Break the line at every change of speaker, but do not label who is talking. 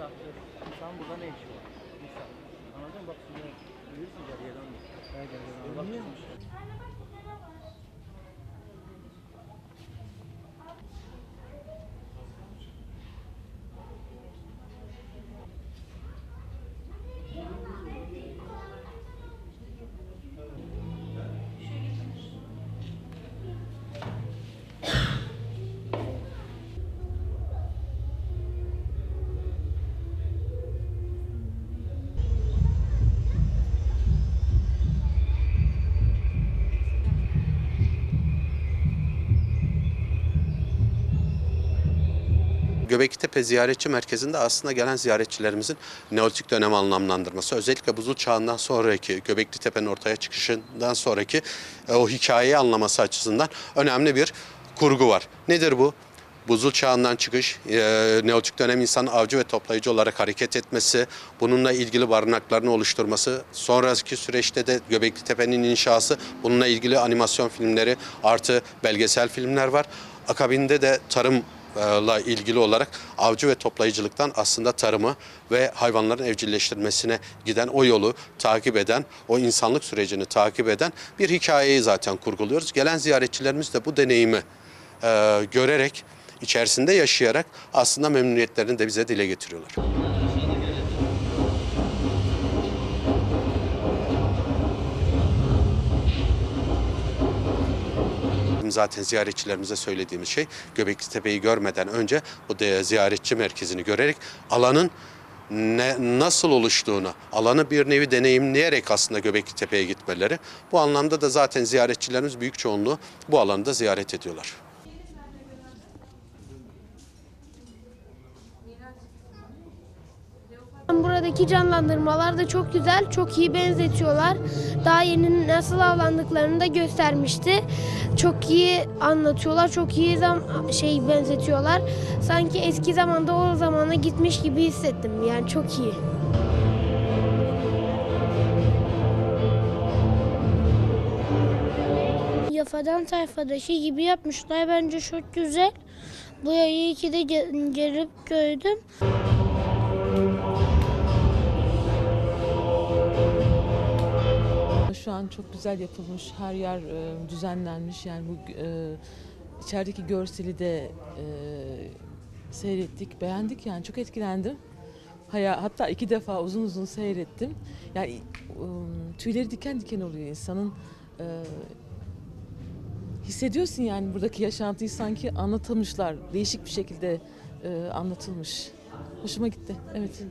misafir. İnsan burada ne işi var? İnsan. Anladın mı? Bak şimdi duyuyorsun geriyeden.
Göbeklitepe Ziyaretçi Merkezi'nde aslında gelen ziyaretçilerimizin Neolitik dönem anlamlandırması, özellikle buzul çağından sonraki Göbekli Tepe'nin ortaya çıkışından sonraki e, o hikayeyi anlaması açısından önemli bir kurgu var. Nedir bu? Buzul çağından çıkış, e, Neolitik dönem insan avcı ve toplayıcı olarak hareket etmesi, bununla ilgili barınaklarını oluşturması, sonraki süreçte de Göbekli Tepe'nin inşası, bununla ilgili animasyon filmleri artı belgesel filmler var. Akabinde de tarım la ilgili olarak avcı ve toplayıcılıktan aslında tarımı ve hayvanların evcilleştirmesine giden o yolu takip eden, o insanlık sürecini takip eden bir hikayeyi zaten kurguluyoruz. Gelen ziyaretçilerimiz de bu deneyimi e, görerek, içerisinde yaşayarak aslında memnuniyetlerini de bize dile getiriyorlar. Zaten ziyaretçilerimize söylediğimiz şey Göbekli Tepe'yi görmeden önce bu de ziyaretçi merkezini görerek alanın ne, nasıl oluştuğunu, alanı bir nevi deneyimleyerek aslında Göbekli Tepe'ye gitmeleri. Bu anlamda da zaten ziyaretçilerimiz büyük çoğunluğu bu alanı da ziyaret ediyorlar.
Buradaki canlandırmalar da çok güzel, çok iyi benzetiyorlar. Daha yeni nasıl avlandıklarını da göstermişti. Çok iyi anlatıyorlar, çok iyi zam şey benzetiyorlar. Sanki eski zamanda o zamana gitmiş gibi hissettim. Yani çok iyi.
Yafadan tayfadaki gibi yapmışlar. Bence çok güzel. Burayı iyi ki de ge- gelip gördüm.
Şu an çok güzel yapılmış, her yer e, düzenlenmiş. Yani bu e, içerideki görseli de e, seyrettik, beğendik yani çok etkilendim. Haya, hatta iki defa uzun uzun seyrettim. Yani e, tüyleri diken diken oluyor insanın. E, hissediyorsun yani buradaki yaşantıyı sanki anlatılmışlar, değişik bir şekilde e, anlatılmış. Hoşuma gitti, evet.